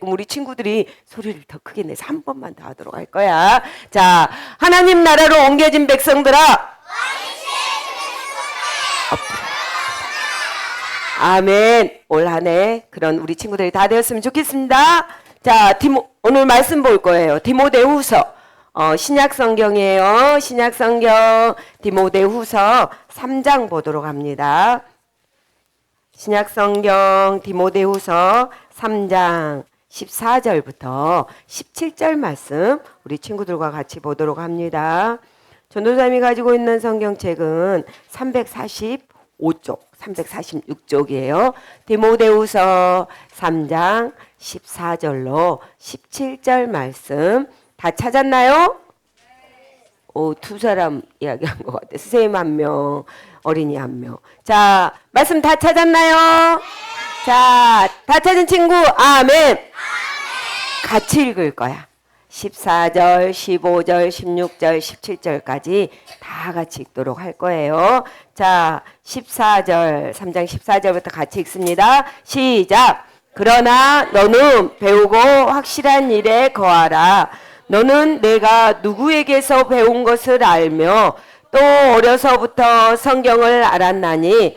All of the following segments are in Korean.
우리 친구들이 소리를 더 크게 내서 한 번만 더 하도록 할 거야. 자, 하나님 나라로 옮겨진 백성들아. 아멘. 올 한해 그런 우리 친구들이 다 되었으면 좋겠습니다. 자, 디모, 오늘 말씀 볼 거예요. 디모데후서. 어, 신약 성경이에요. 신약 성경 디모데후서 3장 보도록 합니다. 신약 성경 디모데후서 3장 14절부터 17절 말씀 우리 친구들과 같이 보도록 합니다. 전도사님이 가지고 있는 성경책은 345쪽, 346쪽이에요. 디모데후서 3장 14절로 17절 말씀 다 찾았나요? 오, 두 사람 이야기한 것 같아. 선생님 한 명, 어린이 한 명. 자, 말씀 다 찾았나요? 자, 다 찾은 친구, 아멘. 같이 읽을 거야. 14절, 15절, 16절, 17절까지 다 같이 읽도록 할 거예요. 자, 14절, 3장 14절부터 같이 읽습니다. 시작. 그러나 너는 배우고 확실한 일에 거하라. 너는 내가 누구에게서 배운 것을 알며 또 어려서부터 성경을 알았나니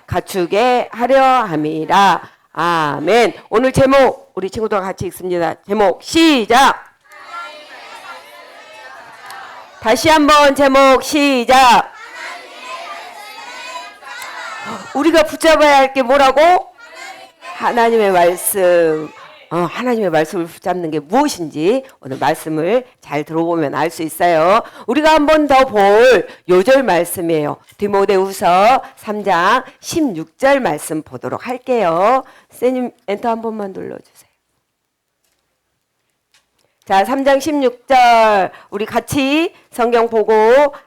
갖추게 하려 함이라. 아멘. 오늘 제목 우리 친구들과 같이 읽습니다. 제목 시작. 다시 한번 제목 시작. 우리가 붙잡아야 할 게 뭐라고? 하나님의 말씀. 어, 하나님의 말씀을 붙잡는 게 무엇인지 오늘 말씀을 잘 들어보면 알 수 있어요. 우리가 한 번 더 볼 요절 말씀이에요. 디모데후서 3장 16절 말씀 보도록 할게요. 쌤님 엔터 한 번만 눌러주세요. 자, 3장 16절 우리 같이 성경 보고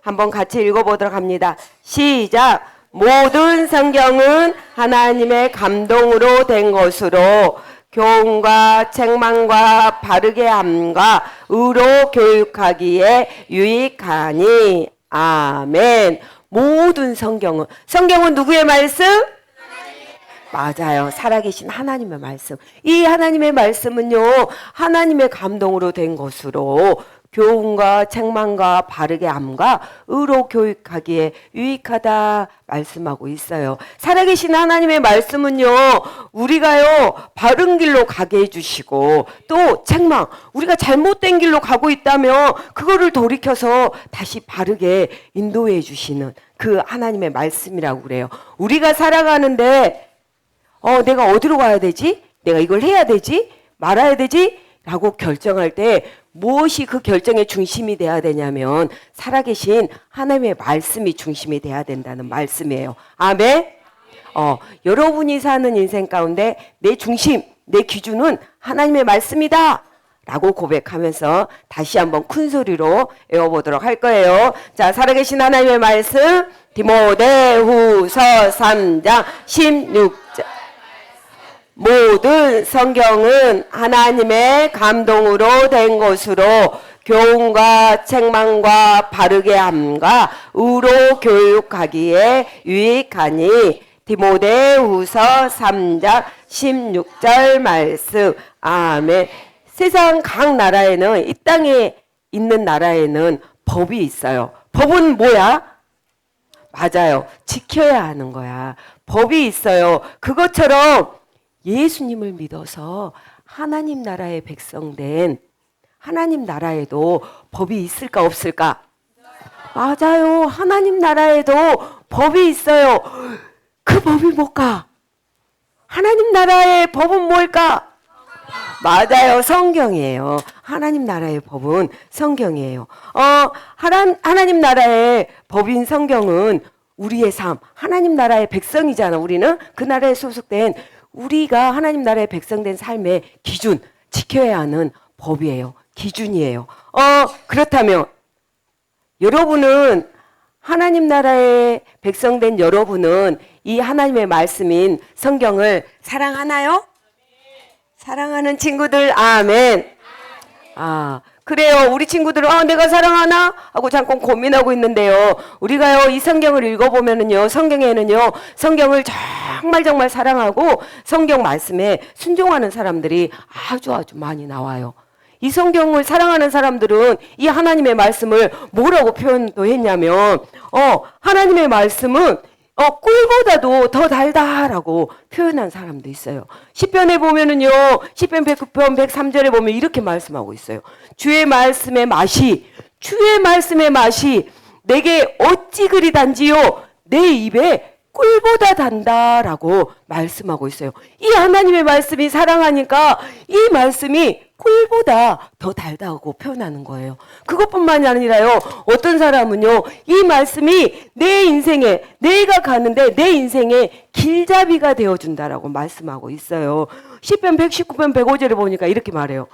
한번 같이 읽어보도록 합니다. 시작. 모든 성경은 하나님의 감동으로 된 것으로 교훈과 책망과 바르게 함과 의로 교육하기에 유익하니 아멘. 모든 성경은 성경은 누구의 말씀? 맞아요. 살아계신 하나님의 말씀. 이 하나님의 말씀은요, 하나님의 감동으로 된 것으로 교훈과 책망과 바르게 함과 의로 교육하기에 유익하다 말씀하고 있어요. 살아계신 하나님의 말씀은요, 우리가요, 바른 길로 가게 해주시고, 또 책망, 우리가 잘못된 길로 가고 있다면, 그거를 돌이켜서 다시 바르게 인도해 주시는 그 하나님의 말씀이라고 그래요. 우리가 살아가는데, 어, 내가 어디로 가야 되지? 내가 이걸 해야 되지? 말아야 되지? 라고 결정할 때 무엇이 그 결정의 중심이 돼야 되냐면 살아계신 하나님의 말씀이 중심이 돼야 된다는 말씀이에요. 아멘? 어, 여러분이 사는 인생 가운데 내 중심, 내 기준은 하나님의 말씀이다. 라고 고백하면서 다시 한번 큰 소리로 외워보도록 할 거예요. 자, 살아계신 하나님의 말씀, 디모데후서 3장 16절. 모든 성경은 하나님의 감동으로 된 것으로 교훈과 책망과 바르게 함과 의로 교육하기에 유익하니 디모데후서 3장 16절 말씀. 아멘. 세상 각 나라에는 이 땅에 있는 나라에는 법이 있어요. 법은 뭐야? 맞아요. 지켜야 하는 거야. 법이 있어요. 그것처럼 예수님을 믿어서 하나님 나라의 백성된 하나님 나라에도 법이 있을까 없을까? 맞아요. 하나님 나라에도 법이 있어요. 그 법이 뭘까? 하나님 나라의 법은 뭘까? 맞아요. 성경이에요. 하나님 나라의 법은 성경이에요. 어, 하나, 하나님 나라의 법인 성경은 우리의 삶, 하나님 나라의 백성이잖아. 우리는 그 나라에 소속된 우리가 하나님 나라의 백성된 삶의 기준 지켜야 하는 법이에요. 기준이에요. 어, 그렇다면 여러분은 하나님 나라의 백성된 여러분은 이 하나님의 말씀인 성경을 사랑하나요? 사랑하는 친구들, 아멘. 아, 그래요. 우리 친구들은, 아, 내가 사랑하나? 하고 잠깐 고민하고 있는데요. 우리가요, 이 성경을 읽어 보면은요, 성경에는요, 성경을 정말 정말 사랑하고 성경 말씀에 순종하는 사람들이 아주 아주 많이 나와요. 이 성경을 사랑하는 사람들은 이 하나님의 말씀을 뭐라고 표현도 했냐면, 어, 하나님의 말씀은 어, 꿀보다도 더 달다라고 표현한 사람도 있어요. 시편에 보면은요, 시편 109편 103절에 보면 이렇게 말씀하고 있어요. 주의 말씀의 맛이, 주의 말씀의 맛이 내게 어찌 그리 단지요? 내 입에 꿀보다 단다라고 말씀하고 있어요. 이 하나님의 말씀이 사랑하니까 이 말씀이 꿀보다 더 달다고 표현하는 거예요. 그것뿐만이 아니라요. 어떤 사람은요. 이 말씀이 내 인생에 내가 가는데 내 인생에 길잡이가 되어 준다라고 말씀하고 있어요. 시편 119편 105절에 보니까 이렇게 말해요.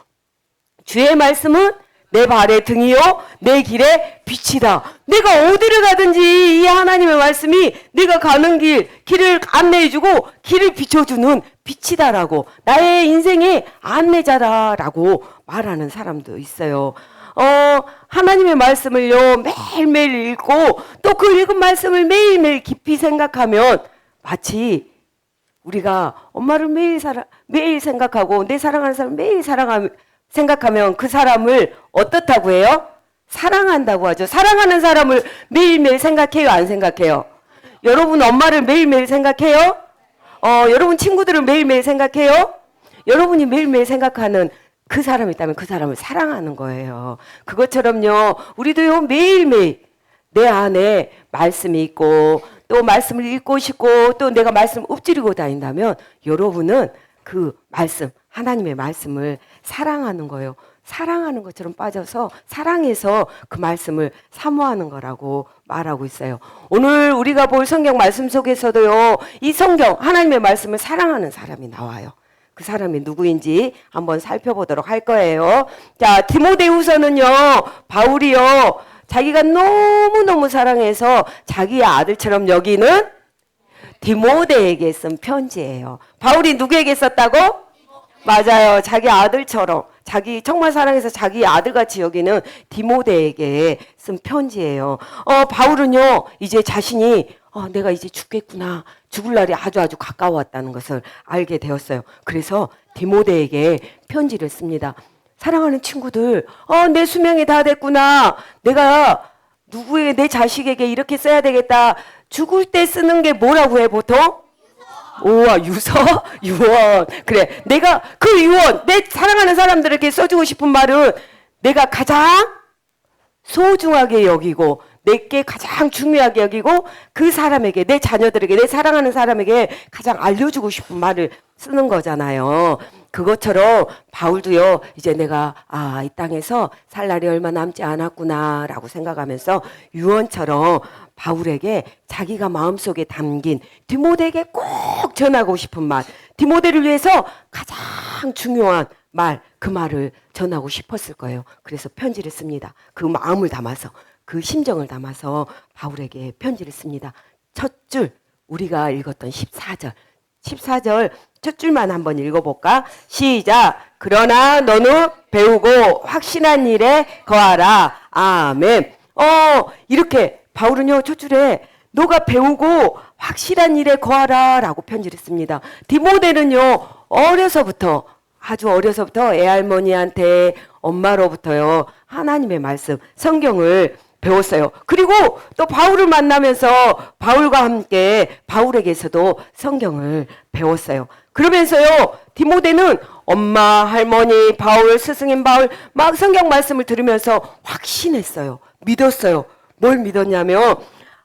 주의 말씀은 내 발의 등이요, 내 길의 빛이다. 내가 어디를 가든지 이 하나님의 말씀이 내가 가는 길, 길을 안내해 주고 길을 비춰 주는 빛이다라고 나의 인생의 안내자다라고 말하는 사람도 있어요. 어, 하나님의 말씀을요, 매일매일 읽고 또 그 읽은 말씀을 매일매일 깊이 생각하면 마치 우리가 엄마를 매일 사랑, 매일 생각하고 내 사랑하는 사람 매일 사랑하면 생각하면 그 사람을 어떻다고 해요? 사랑한다고 하죠. 사랑하는 사람을 매일매일 생각해요? 안 생각해요? 여러분 엄마를 매일매일 생각해요? 어, 여러분 친구들을 매일매일 생각해요? 여러분이 매일매일 생각하는 그 사람이 있다면 그 사람을 사랑하는 거예요. 그것처럼요, 우리도요, 매일매일 내 안에 말씀이 있고, 또 말씀을 읽고 싶고, 또 내가 말씀 읊지르고 다닌다면, 여러분은 그 말씀, 하나님의 말씀을 사랑하는 거예요. 사랑하는 것처럼 빠져서 사랑해서 그 말씀을 사모하는 거라고 말하고 있어요. 오늘 우리가 볼 성경 말씀 속에서도요, 이 성경, 하나님의 말씀을 사랑하는 사람이 나와요. 그 사람이 누구인지 한번 살펴보도록 할 거예요. 자, 디모데후서는요, 바울이요, 자기가 너무너무 사랑해서 자기의 아들처럼 여기는 디모데에게 쓴 편지예요. 바울이 누구에게 썼다고? 맞아요. 자기 아들처럼 자기 정말 사랑해서 자기 아들같이 여기는 디모데에게 쓴 편지예요. 어 바울은요 이제 자신이 어, 내가 이제 죽겠구나 죽을 날이 아주 아주 가까웠다는 것을 알게 되었어요. 그래서 디모데에게 편지를 씁니다. 사랑하는 친구들, 어, 내 수명이 다 됐구나. 내가 누구에게 내 자식에게 이렇게 써야 되겠다. 죽을 때 쓰는 게 뭐라고 해 보통? 우와 유서 유언 그래 내가 그 유언 내 사랑하는 사람들에게 써주고 싶은 말은 내가 가장 소중하게 여기고 내게 가장 중요하게 여기고 그 사람에게 내 자녀들에게 내 사랑하는 사람에게 가장 알려주고 싶은 말을 쓰는 거잖아요. 그것처럼 바울도요 이제 내가 아 이 땅에서 살 날이 얼마 남지 않았구나라고 생각하면서 유언처럼 바울에게 자기가 마음속에 담긴 디모데에게 꼭 전하고 싶은 말 디모데를 위해서 가장 중요한 말 그 말을 전하고 싶었을 거예요. 그래서 편지를 씁니다. 그 마음을 담아서 그 심정을 담아서 바울에게 편지를 씁니다. 첫 줄 우리가 읽었던 14절 14절 첫 줄만 한번 읽어볼까? 시작. 그러나 너는 배우고 확신한 일에 거하라. 아멘. 어, 이렇게 바울은요, 첫 줄에 너가 배우고 확실한 일에 거하라 라고 편지를 씁니다. 디모데는요, 어려서부터, 아주 어려서부터 애할머니한테 엄마로부터요, 하나님의 말씀, 성경을 배웠어요. 그리고 또 바울을 만나면서 바울과 함께 바울에게서도 성경을 배웠어요. 그러면서요, 디모데는 엄마, 할머니, 바울, 스승인 바울, 막 성경 말씀을 들으면서 확신했어요. 믿었어요. 뭘 믿었냐면,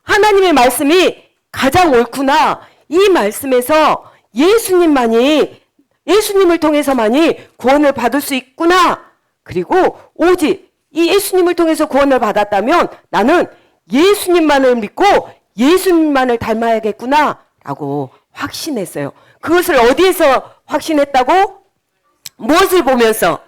하나님의 말씀이 가장 옳구나. 이 말씀에서 예수님만이, 예수님을 통해서만이 구원을 받을 수 있구나. 그리고 오직 이 예수님을 통해서 구원을 받았다면 나는 예수님만을 믿고 예수님만을 닮아야겠구나. 라고 확신했어요. 그것을 어디에서 확신했다고? 무엇을 보면서?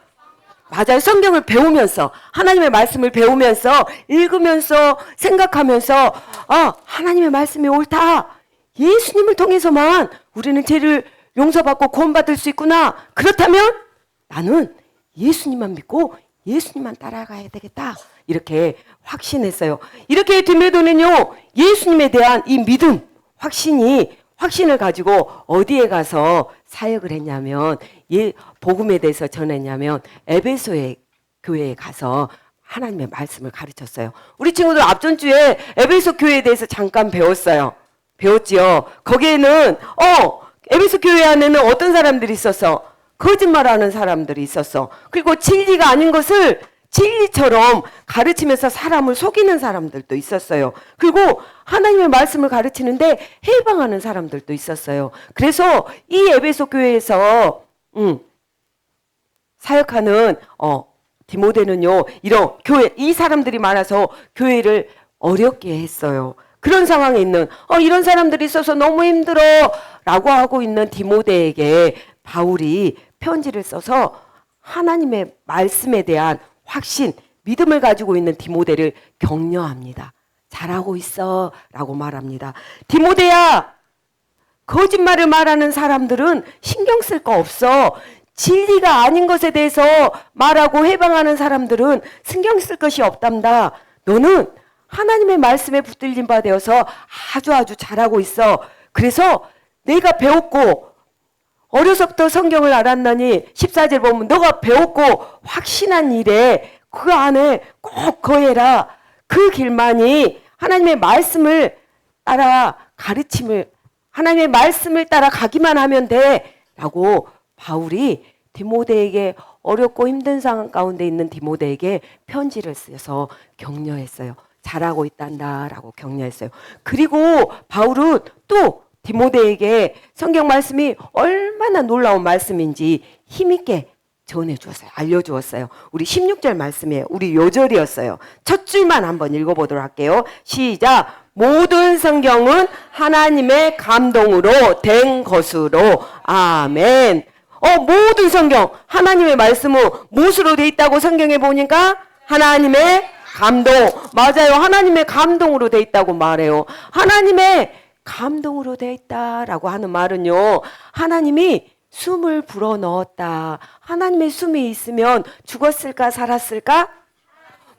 맞아요. 성경을 배우면서 하나님의 말씀을 배우면서 읽으면서 생각하면서 아 하나님의 말씀이 옳다. 예수님을 통해서만 우리는 죄를 용서받고 구원받을 수 있구나. 그렇다면 나는 예수님만 믿고 예수님만 따라가야 되겠다. 이렇게 확신했어요. 이렇게 디메도는요 예수님에 대한 이 믿음, 확신이 확신을 가지고 어디에 가서 사역을 했냐면 예 복음에 대해서 전했냐면 에베소의 교회에 가서 하나님의 말씀을 가르쳤어요. 우리 친구들 앞전 주에 에베소 교회에 대해서 잠깐 배웠어요. 배웠지요. 거기에는 어 에베소 교회 안에는 어떤 사람들이 있었어? 거짓말하는 사람들이 있었어. 그리고 진리가 아닌 것을 진리처럼 가르치면서 사람을 속이는 사람들도 있었어요. 그리고 하나님의 말씀을 가르치는데 해방하는 사람들도 있었어요. 그래서 이 에베소 교회에서 음, 사역하는 어 디모데는요 이런 교회 이 사람들이 많아서 교회를 어렵게 했어요. 그런 상황에 있는 어 이런 사람들이 있어서 너무 힘들어라고 하고 있는 디모데에게 바울이 편지를 써서 하나님의 말씀에 대한 확신, 믿음을 가지고 있는 디모데를 격려합니다. 잘하고 있어 라고 말합니다. 디모데야 거짓말을 말하는 사람들은 신경 쓸 거 없어. 진리가 아닌 것에 대해서 말하고 해방하는 사람들은 신경 쓸 것이 없답니다. 너는 하나님의 말씀에 붙들린 바 되어서 아주 아주 잘하고 있어. 그래서 내가 배웠고 어려서부터 성경을 알았나니 14절 보면 너가 배웠고 확신한 일에 그 안에 꼭 거해라. 그 길만이 하나님의 말씀을 따라 가르침을 하나님의 말씀을 따라 가기만 하면 돼. 라고 바울이 디모데에게 어렵고 힘든 상황 가운데 있는 디모데에게 편지를 쓰여서 격려했어요. 잘하고 있단다라고 격려했어요. 그리고 바울은 또 디모데에게 성경 말씀이 얼마나 놀라운 말씀인지 힘있게 전해 주었어요. 알려 주었어요. 우리 16절 말씀이에요. 우리 요절이었어요. 첫 줄만 한번 읽어 보도록 할게요. 시작. 모든 성경은 하나님의 감동으로 된 것으로. 아멘. 어, 모든 성경. 하나님의 말씀은 무엇으로 돼 있다고 성경에 보니까? 하나님의 감동. 맞아요. 하나님의 감동으로 돼 있다고 말해요. 하나님의 감동으로 돼 있다라고 하는 말은요. 하나님이 숨을 불어 넣었다. 하나님의 숨이 있으면 죽었을까 살았을까?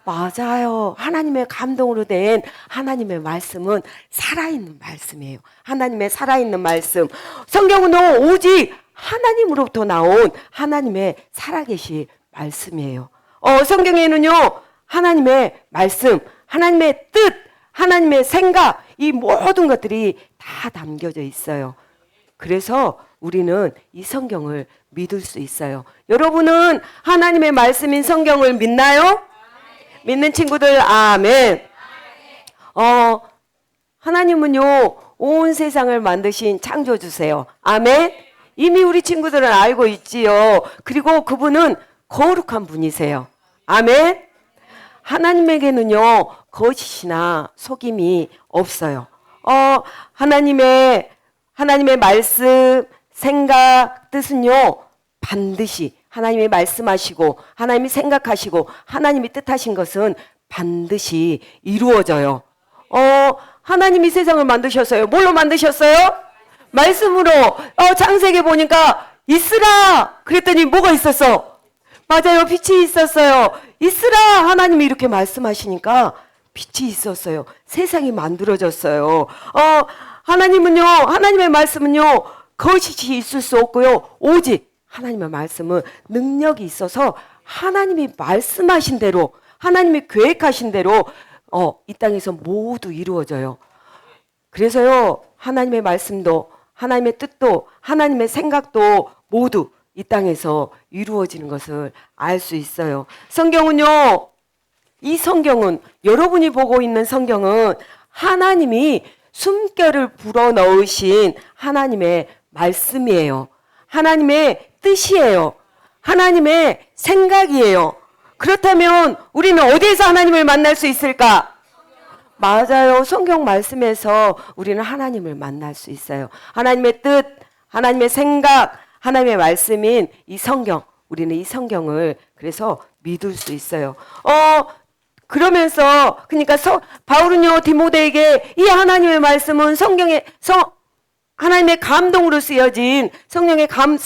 맞아요. 하나님의 감동으로 된 하나님의 말씀은 살아있는 말씀이에요. 하나님의 살아있는 말씀. 성경은 오직 하나님으로부터 나온 하나님의 살아계신 말씀이에요. 어, 성경에는요, 하나님의 말씀, 하나님의 뜻, 하나님의 생각, 이 모든 것들이 다 담겨져 있어요. 그래서 우리는 이 성경을 믿을 수 있어요. 여러분은 하나님의 말씀인 성경을 믿나요? 믿는 친구들, 아멘. 어, 하나님은요, 온 세상을 만드신 창조주세요. 아멘. 이미 우리 친구들은 알고 있지요. 그리고 그분은 거룩한 분이세요. 아멘. 하나님에게는요, 거짓이나 속임이 없어요. 어, 하나님의, 하나님의 말씀, 생각, 뜻은요, 반드시 하나님이 말씀하시고, 하나님이 생각하시고, 하나님이 뜻하신 것은 반드시 이루어져요. 어, 하나님이 세상을 만드셨어요. 뭘로 만드셨어요? 말씀으로. 어, 창세기 보니까 있으라! 그랬더니 뭐가 있었어? 맞아요. 빛이 있었어요. 있으라! 하나님이 이렇게 말씀하시니까 빛이 있었어요. 세상이 만들어졌어요. 어, 하나님은요, 하나님의 말씀은요, 거짓이 있을 수 없고요. 오직 하나님의 말씀은 능력이 있어서 하나님이 말씀하신 대로, 하나님이 계획하신 대로, 어, 이 땅에서 모두 이루어져요. 그래서요, 하나님의 말씀도, 하나님의 뜻도, 하나님의 생각도 모두 이 땅에서 이루어지는 것을 알 수 있어요. 성경은요, 이 성경은, 여러분이 보고 있는 성경은 하나님이 숨결을 불어 넣으신 하나님의 말씀이에요. 하나님의 뜻이에요. 하나님의 생각이에요. 그렇다면 우리는 어디에서 하나님을 만날 수 있을까? 맞아요. 성경 말씀에서 우리는 하나님을 만날 수 있어요. 하나님의 뜻, 하나님의 생각, 하나님의 말씀인 이 성경, 우리는 이 성경을 그래서 믿을 수 있어요. 어, 그러면서 그러니까 서, 바울은요 디모데에게 이 하나님의 말씀은 성경의 성 하나님의 감동으로 쓰여진 성령의 감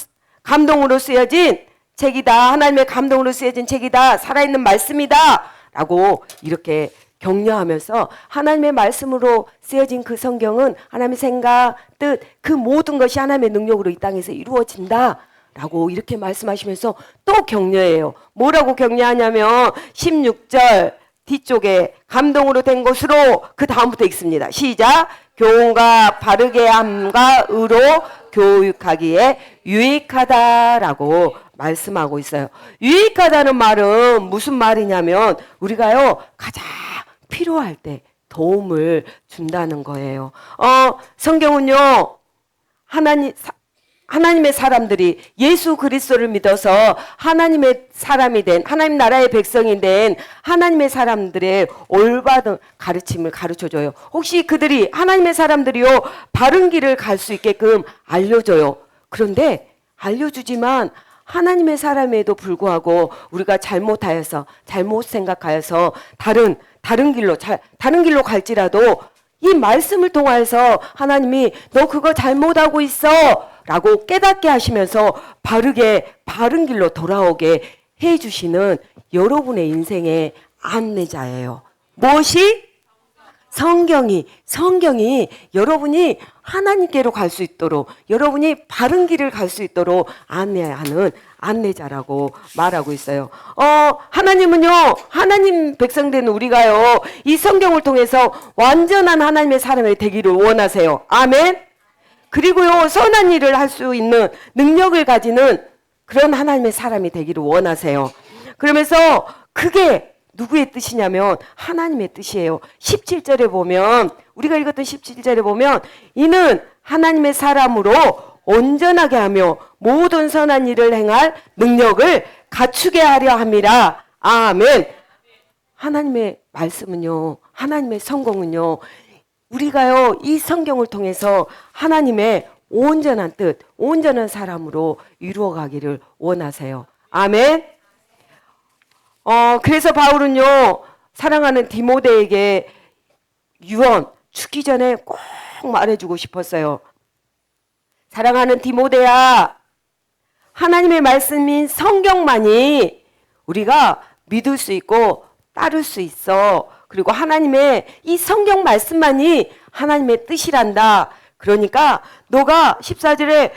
감동으로 쓰여진 책이다. 하나님의 감동으로 쓰여진 책이다. 살아있는 말씀이다.라고 이렇게 격려하면서 하나님의 말씀으로 쓰여진 그 성경은 하나님의 생각, 뜻, 그 모든 것이 하나님의 능력으로 이 땅에서 이루어진다. 라고 이렇게 말씀하시면서 또 격려해요. 뭐라고 격려하냐면 16절 뒤쪽에 감동으로 된 것으로 그 다음부터 읽습니다. 시작. 교훈과 바르게 함과 의로 교육하기에 유익하다라고 말씀하고 있어요. 유익하다는 말은 무슨 말이냐면 우리가요 가장 필요할 때 도움을 준다는 거예요. 어, 성경은요 하나님 사- 하나님의 사람들이 예수 그리스도를 믿어서 하나님의 사람이 된 하나님 나라의 백성이 된 하나님의 사람들의 올바른 가르침을 가르쳐 줘요. 혹시 그들이 하나님의 사람들이요 바른 길을 갈 수 있게끔 알려줘요. 그런데 알려주지만 하나님의 사람에도 불구하고 우리가 잘못하여서 잘못 생각하여서 다른 다른 길로 자, 다른 길로 갈지라도 이 말씀을 통하여서 하나님이 너 그거 잘못하고 있어 라고 깨닫게 하시면서 바르게 바른 길로 돌아오게 해 주시는 여러분의 인생의 안내자예요. 무엇이? 성경이 성경이 여러분이 하나님께로 갈 수 있도록 여러분이 바른 길을 갈 수 있도록 안내하는 안내자라고 말하고 있어요. 어 하나님은요 하나님 백성 된 우리가요 이 성경을 통해서 완전한 하나님의 사람이 되기를 원하세요. 아멘. 그리고요 선한 일을 할 수 있는 능력을 가지는 그런 하나님의 사람이 되기를 원하세요. 그러면서 그게 누구의 뜻이냐면 하나님의 뜻이에요. 17절에 보면 우리가 읽었던 17절에 보면 이는 하나님의 사람으로 온전하게 하며 모든 선한 일을 행할 능력을 갖추게 하려 함이라. 아멘. 하나님의 말씀은요. 하나님의 성공은요. 우리가요. 이 성경을 통해서 하나님의 온전한 뜻, 온전한 사람으로 이루어 가기를 원하세요. 아멘. 어, 그래서 바울은요, 사랑하는 디모데에게 유언, 죽기 전에 꼭 말해주고 싶었어요. 사랑하는 디모데야, 하나님의 말씀인 성경만이 우리가 믿을 수 있고 따를 수 있어. 그리고 하나님의 이 성경 말씀만이 하나님의 뜻이란다. 그러니까 너가 14절에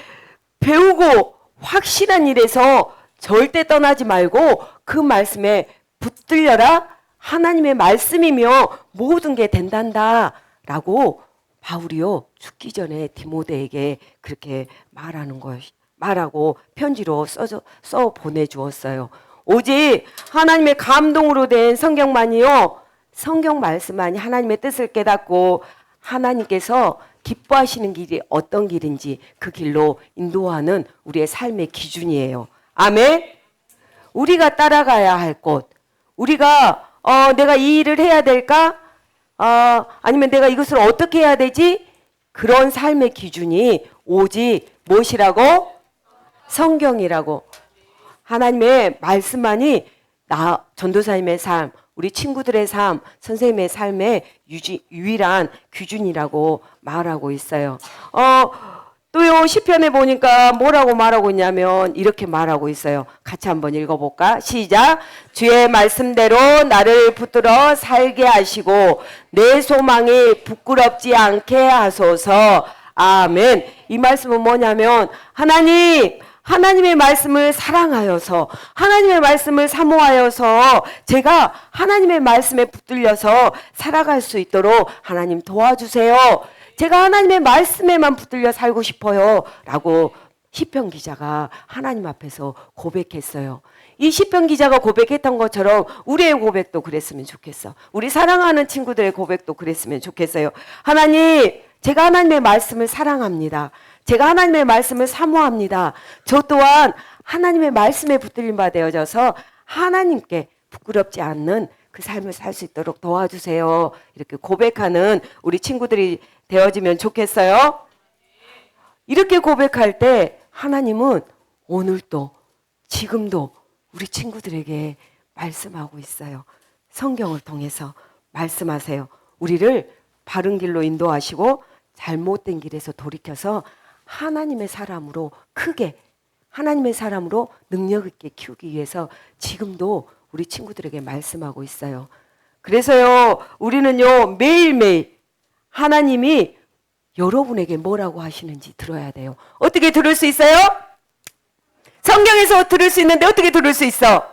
배우고 확실한 일에서 절대 떠나지 말고 그 말씀에 붙들려라. 하나님의 말씀이며 모든 게 된단다. 라고 바울이요 죽기 전에 디모데에게 그렇게 말하는 것 말하고 편지로 써서 써 보내주었어요. 오직 하나님의 감동으로 된 성경만이요 성경 말씀만이 하나님의 뜻을 깨닫고 하나님께서 기뻐하시는 길이 어떤 길인지 그 길로 인도하는 우리의 삶의 기준이에요. 아멘. 우리가 따라가야 할 곳, 우리가 어, 내가 이 일을 해야 될까? 어, 아니면 내가 이것을 어떻게 해야 되지? 그런 삶의 기준이 오직 무엇이라고? 성경이라고. 하나님의 말씀만이 나 전도사님의 삶, 우리 친구들의 삶, 선생님의 삶의 유지, 유일한 기준이라고 말하고 있어요. 어, 또요 시편에 보니까 뭐라고 말하고 있냐면 이렇게 말하고 있어요. 같이 한번 읽어볼까? 시작. 주의 말씀대로 나를 붙들어 살게 하시고 내 소망이 부끄럽지 않게 하소서. 아멘. 이 말씀은 뭐냐면 하나님 하나님의 말씀을 사랑하여서 하나님의 말씀을 사모하여서 제가 하나님의 말씀에 붙들려서 살아갈 수 있도록 하나님 도와주세요. 제가 하나님의 말씀에만 붙들려 살고 싶어요. 라고 시편 기자가 하나님 앞에서 고백했어요. 이 시편 기자가 고백했던 것처럼 우리의 고백도 그랬으면 좋겠어. 우리 사랑하는 친구들의 고백도 그랬으면 좋겠어요. 하나님, 제가 하나님의 말씀을 사랑합니다. 제가 하나님의 말씀을 사모합니다. 저 또한 하나님의 말씀에 붙들림 바 되어져서 하나님께 부끄럽지 않는 그 삶을 살 수 있도록 도와주세요. 이렇게 고백하는 우리 친구들이 되어지면 좋겠어요. 이렇게 고백할 때 하나님은 오늘도 지금도 우리 친구들에게 말씀하고 있어요. 성경을 통해서 말씀하세요. 우리를 바른 길로 인도하시고 잘못된 길에서 돌이켜서 하나님의 사람으로 크게 하나님의 사람으로 능력 있게 키우기 위해서 지금도 우리 친구들에게 말씀하고 있어요. 그래서요, 우리는요, 매일매일 하나님이 여러분에게 뭐라고 하시는지 들어야 돼요. 어떻게 들을 수 있어요? 성경에서 들을 수 있는데 어떻게 들을 수 있어?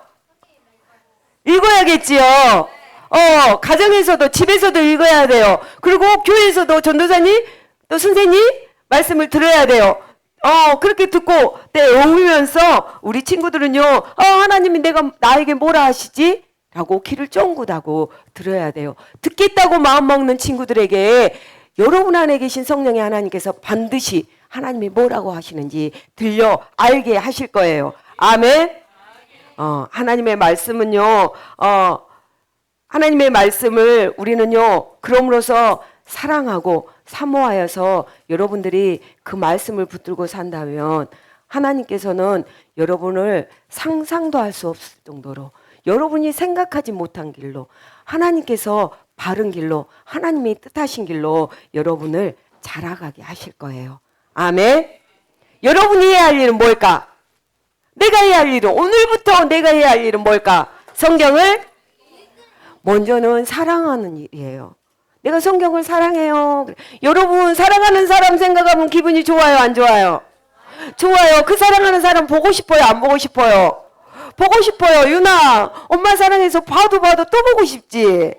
읽어야겠지요. 어, 가정에서도 집에서도 읽어야 돼요. 그리고 교회에서도 전도사님 또 선생님 말씀을 들어야 돼요. 어, 그렇게 듣고 때 외우면서 우리 친구들은요. 어, 하나님이 내가 나에게 뭐라 하시지? 라고 귀를 쫑긋하고 들어야 돼요. 듣겠다고 마음 먹는 친구들에게 여러분 안에 계신 성령의 하나님께서 반드시 하나님이 뭐라고 하시는지 들려 알게 하실 거예요. 아멘. 어, 하나님의 말씀은요, 어, 하나님의 말씀을 우리는요, 그럼으로써 사랑하고 사모하여서 여러분들이 그 말씀을 붙들고 산다면 하나님께서는 여러분을 상상도 할 수 없을 정도로 여러분이 생각하지 못한 길로 하나님께서 바른 길로 하나님이 뜻하신 길로 여러분을 자라가게 하실 거예요. 아멘. 여러분이 해야 할 일은 뭘까? 내가 해야 할 일은 오늘부터 내가 해야 할 일은 뭘까? 성경을 먼저는 사랑하는 일이에요. 내가 성경을 사랑해요. 여러분 사랑하는 사람 생각하면 기분이 좋아요, 안 좋아요? 좋아요. 그 사랑하는 사람 보고 싶어요, 안 보고 싶어요? 보고 싶어요, 유나. 엄마 사랑해서 봐도 봐도 또 보고 싶지.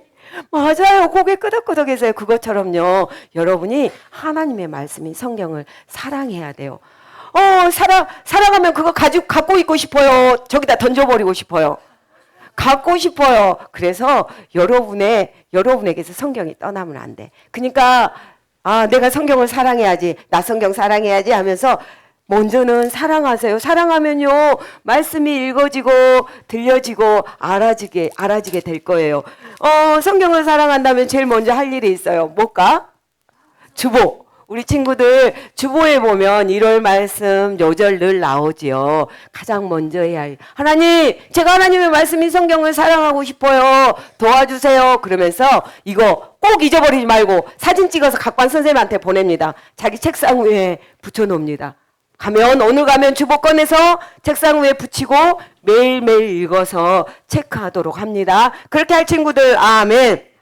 맞아요. 고개 끄덕끄덕해서요. 그것처럼요. 여러분이 하나님의 말씀인 성경을 사랑해야 돼요. 어, 사랑, 사랑하면 그거 가지고 갖고 있고 싶어요. 저기다 던져버리고 싶어요. 갖고 싶어요. 그래서 여러분의 여러분에게서 성경이 떠나면 안 돼. 그러니까 아 내가 성경을 사랑해야지, 나 성경 사랑해야지 하면서 먼저는 사랑하세요. 사랑하면요 말씀이 읽어지고 들려지고 알아지게 알아지게 될 거예요. 어 성경을 사랑한다면 제일 먼저 할 일이 있어요. 뭘까? 주보. 우리 친구들 주보에 보면 1월 말씀 요절 늘 나오지요. 가장 먼저 해야 할 하나님, 제가 하나님의 말씀인 성경을 사랑하고 싶어요. 도와주세요. 그러면서 이거 꼭 잊어버리지 말고 사진 찍어서 각반 선생님한테 보냅니다. 자기 책상 위에 붙여 놓습니다. 가면 오늘 가면 주보 꺼내서 책상 위에 붙이고 매일매일 읽어서 체크하도록 합니다. 그렇게 할 친구들 아멘.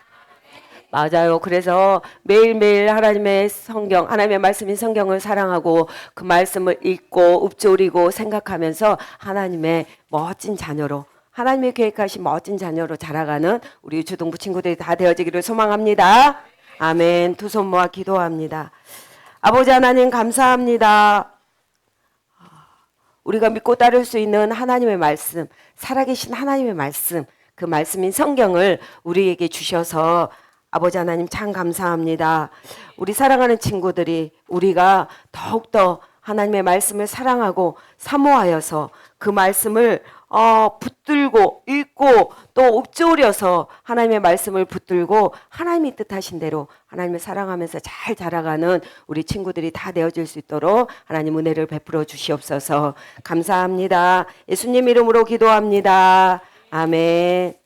맞아요. 그래서 매일매일 하나님의 성경, 하나님의 말씀인 성경을 사랑하고 그 말씀을 읽고 읊조리고 생각하면서 하나님의 멋진 자녀로 하나님의 계획하신 멋진 자녀로 자라가는 우리 유초동부 친구들이 다 되어지기를 소망합니다. 아멘. 두 손 모아 기도합니다. 아버지 하나님 감사합니다. 우리가 믿고 따를 수 있는 하나님의 말씀, 살아계신 하나님의 말씀, 그 말씀인 성경을 우리에게 주셔서 아버지 하나님 참 감사합니다. 우리 사랑하는 친구들이 우리가 더욱더 하나님의 말씀을 사랑하고 사모하여서 그 말씀을 어, 붙들고 읽고 또 읊조려서 하나님의 말씀을 붙들고 하나님이 뜻하신 대로 하나님을 사랑하면서 잘 자라가는 우리 친구들이 다 되어질 수 있도록 하나님 은혜를 베풀어 주시옵소서 감사합니다. 예수님 이름으로 기도합니다. 아멘.